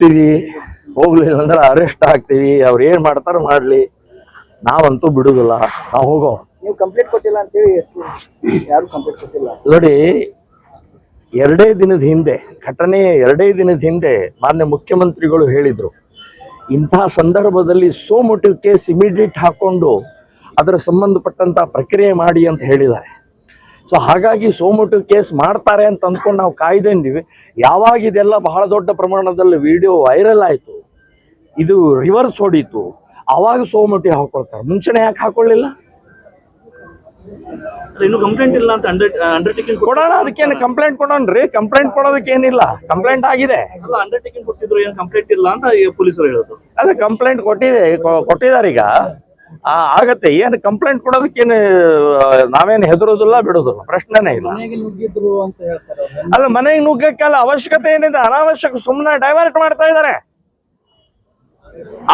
ಬಿಡ್ತೀವಿ ಹೋಗ್ಲಿಲ್ಲ ಅಂದ್ರೆ ಅರೆಸ್ಟ್ ಆಗ್ತೀವಿ ಅವ್ರು ಏನ್ ಮಾಡ್ತಾರ ಮಾಡ್ಲಿ. ನಾವಂತೂ ಬಿಡುದಿಲ್ಲ. ನಾವು ಹೋಗೋ. ನೀವು ಕಂಪ್ಲೇಂಟ್ ಕೊಟ್ಟಿಲ್ಲ ಅಂತೇಳಿ ಎಷ್ಟು ಯಾರು ಕಂಪ್ಲೇಂಟ್ ಕೊಟ್ಟಿಲ್ಲ? ನೋಡಿ ಎರಡೇ ದಿನದ ಹಿಂದೆ ಘಟನೆ ಎರಡೇ ದಿನದ ಹಿಂದೆ ಮಾನ್ಯ ಮುಖ್ಯಮಂತ್ರಿಗಳು ಹೇಳಿದ್ರು. ಇಂತಹ ಸಂದರ್ಭದಲ್ಲಿ ಸೋ ಮೋಟಿವ್ ಕೇಸ್ ಇಮಿಡಿಯೇಟ್ ಹಾಕೊಂಡು ಅದರ ಸಂಬಂಧಪಟ್ಟಂತ ಪ್ರಕ್ರಿಯೆ ಮಾಡಿ ಅಂತ ಹೇಳಿದ್ದಾರೆ. ಸೊ ಹಾಗಾಗಿ ಸೋಮಟು ಕೇಸ್ ಮಾಡ್ತಾರೆ ಅಂತ ಅಂದ್ಕೊಂಡು ನಾವು ಕಾಯ್ದಿದ್ದೀವಿ ಯಾವಾಗ ಇದೆಲ್ಲ ಬಹಳ ದೊಡ್ಡ ಪ್ರಮಾಣದಲ್ಲಿ ವಿಡಿಯೋ ವೈರಲ್ ಆಯಿತು ಇದು ರಿವರ್ಸ್ ಹೊಡೀತು ಆವಾಗ ಸೋಮಟಿ ಹಾಕೊಳ್ತಾರೆ. ಮುಂಚೆನೆ ಯಾಕೆ ಹಾಕೊಳ್ಳಿಲ್ಲ ಇನ್ನು ಕಂಪ್ಲೇಂಟ್ ಇಲ್ಲ ಅಂತ ಅಂಡರ್ ಅಂಡರ್ಟೇಕಿಂಗ್ ಕೊಡೋಣ ಅದಕ್ಕೇನು ಕಂಪ್ಲೇಂಟ್ ಕೊಡೋಣ್ರಿ ಕಂಪ್ಲೇಂಟ್ ಕೊಡೋದಕ್ಕೆ ಏನಿಲ್ಲ ಕಂಪ್ಲೇಂಟ್ ಆಗಿದೆ. ಅಲ್ಲ ಅಂಡರ್ಟೇಕಿಂಗ್ ಕೊಟ್ಟಿದ್ರು ಏನು ಕಂಪ್ಲೇಂಟ್ ಇಲ್ಲ ಅಂತ ಪೊಲೀಸರು ಹೇಳೋದು. ಅದೇ ಕಂಪ್ಲೇಂಟ್ ಕೊಟ್ಟಿದೆ ಕೊಟ್ಟಿದ್ದಾರೆ ಈಗ. ಆಗತ್ತೆ. ಏನು ಕಂಪ್ಲೇಂಟ್ ಕೊಡೋದಕ್ಕೇನು ನಾವೇನು ಹೆದರೋದಿಲ್ಲ ಬಿಡೋದಿಲ್ಲ. ಪ್ರಶ್ನೆನೇ ಇಲ್ಲ. ಅಲ್ಲ ಮನೆಗೆ ನುಗ್ಗಕ್ಕೆಲ್ಲ ಅವಶ್ಯಕತೆ ಏನಿದೆ? ಅನಾವಶ್ಯಕ ಸುಮ್ಮನೆ ಡೈವರ್ಟ್ ಮಾಡ್ತಾ ಇದ್ದಾರೆ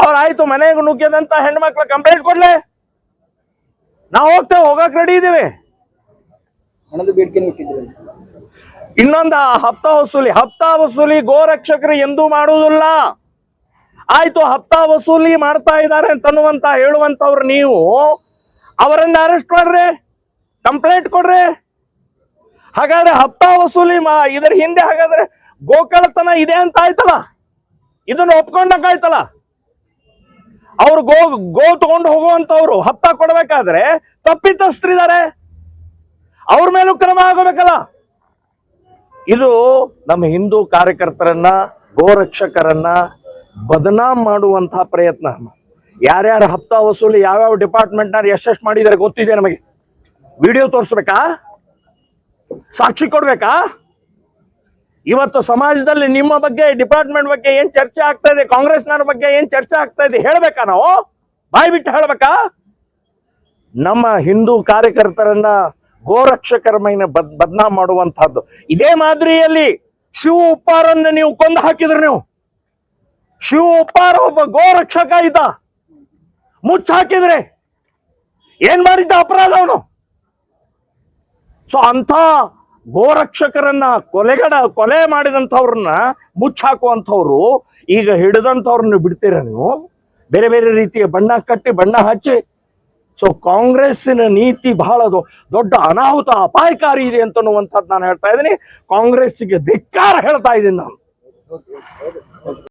ಅವ್ರಾಯ್ತು ಮನೆಗೆ ನುಗ್ಗಿದಂತ ಹೆಣ್ಮಕ್ಳ ಕಂಪ್ಲೇಂಟ್ ಕೊಡ್ಲೆ? ನಾವು ಹೋಗ್ತೇವೆ ಹೋಗಕ್ ರೆಡಿ ಇದೀವಿ. ಇನ್ನೊಂದು ಹಪ್ತಾ ವಸೂಲಿ ಹಪ್ತಾ ವಸೂಲಿ ಗೋರಕ್ಷಕರು ಎಂದೂ ಮಾಡುವುದಿಲ್ಲ. ಆಯ್ತು ಹಪ್ತಾ ವಸೂಲಿ ಮಾಡ್ತಾ ಇದ್ದಾರೆ ಅಂತನ್ನುವಂತ ಹೇಳುವಂತವ್ರು ನೀವು, ಅವರನ್ನ ಅರೆಸ್ಟ್ ಮಾಡ್ರಿ ಕಂಪ್ಲೇಂಟ್ ಕೊಡ್ರಿ. ಹಾಗಾದ್ರೆ ಹಪ್ತಾ ವಸೂಲಿ ಮಾ, ಇದರ ಹಿಂದೆ ಹಾಗಾದ್ರೆ ಗೋಕಳತನ ಇದೆ ಅಂತ ಆಯ್ತಲ್ಲ? ಇದನ್ನ ಒಪ್ಕೊಂಡಂಗಾಯ್ತಲ್ಲ? ಅವ್ರು ಗೋ ಗೋ ತಗೊಂಡು ಹೋಗುವಂತವ್ರು ಹಪ್ತ ಕೊಡ್ಬೇಕಾದ್ರೆ ತಪ್ಪಿತಸ್ತ್ರಿದ್ದಾರೆ ಅವ್ರ ಮೇಲೂ ಕ್ರಮ ಆಗಬೇಕಲ್ಲ? ಇದು ನಮ್ಮ ಹಿಂದೂ ಕಾರ್ಯಕರ್ತರನ್ನ ಗೋರಕ್ಷಕರನ್ನ ಬದನಾಮ್ ಮಾಡುವಂತಹ ಪ್ರಯತ್ನ. ಯಾರ್ಯಾರ ಹಪ್ತಾ ವಸೂಲಿ ಯಾವ್ಯಾವ ಡಿಪಾರ್ಟ್ಮೆಂಟ್ನಾರು ಎಷ್ಟೆಷ್ಟು ಮಾಡಿದ್ದಾರೆ ಗೊತ್ತಿದೆ ನಮಗೆ. ವಿಡಿಯೋ ತೋರಿಸ್ಬೇಕಾ? ಸಾಕ್ಷಿ ಕೊಡ್ಬೇಕಾ? ಇವತ್ತು ಸಮಾಜದಲ್ಲಿ ನಿಮ್ಮ ಬಗ್ಗೆ, ಡಿಪಾರ್ಟ್ಮೆಂಟ್ ಬಗ್ಗೆ ಏನ್ ಚರ್ಚೆ ಆಗ್ತಾ ಇದೆ, ಕಾಂಗ್ರೆಸ್ನವ್ರ ಬಗ್ಗೆ ಏನ್ ಚರ್ಚೆ ಆಗ್ತಾ ಇದೆ ಹೇಳ್ಬೇಕಾ ನಾವು? ಬಾಯಿ ಬಿಟ್ಟು ಹೇಳ್ಬೇಕಾ? ನಮ್ಮ ಹಿಂದೂ ಕಾರ್ಯಕರ್ತರನ್ನ ಗೋರಕ್ಷಕರ ಮೈನ ಬದ್, ಬದ್ನಾಮ್ ಮಾಡುವಂತಹದ್ದು. ಇದೇ ಮಾದರಿಯಲ್ಲಿ ಶಿವ ಉಪ್ಪಾರನ್ನ ನೀವು ಕೊಂದು ಹಾಕಿದ್ರು ನೀವು. ಶಿವ ಒಬ್ಬ ಗೋರಕ್ಷಕ ಇದ್ದ. ಮುಚ್ಚ ಹಾಕಿದ್ರೆ ಏನ್ ಮಾಡಿದ್ದ ಅಪರಾಧ ಅವನು? ಸೊ ಅಂಥ ಗೋರಕ್ಷಕರನ್ನ ಕೊಲೆಗಡ, ಕೊಲೆ ಮಾಡಿದಂಥವ್ರನ್ನ ಮುಚ್ಚಾಕುವಂಥವ್ರು, ಈಗ ಹಿಡಿದಂಥವ್ರನ್ನ ಬಿಡ್ತೀರ ನೀವು? ಬೇರೆ ಬೇರೆ ರೀತಿಯ ಬಣ್ಣ ಕಟ್ಟಿ ಬಣ್ಣ ಹಚ್ಚಿ. ಸೊ ಕಾಂಗ್ರೆಸ್ಸಿನ ನೀತಿ ಬಹಳ ದೊಡ್ಡ ಅನಾಹುತ ಅಪಾಯಕಾರಿ ಇದೆ ಅಂತನ್ನುವಂಥದ್ದು ನಾನು ಹೇಳ್ತಾ ಇದ್ದೀನಿ. ಕಾಂಗ್ರೆಸ್ಸಿಗೆ ಧಿಕ್ಕಾರ ಹೇಳ್ತಾ ಇದ್ದೀನಿ ನಾನು.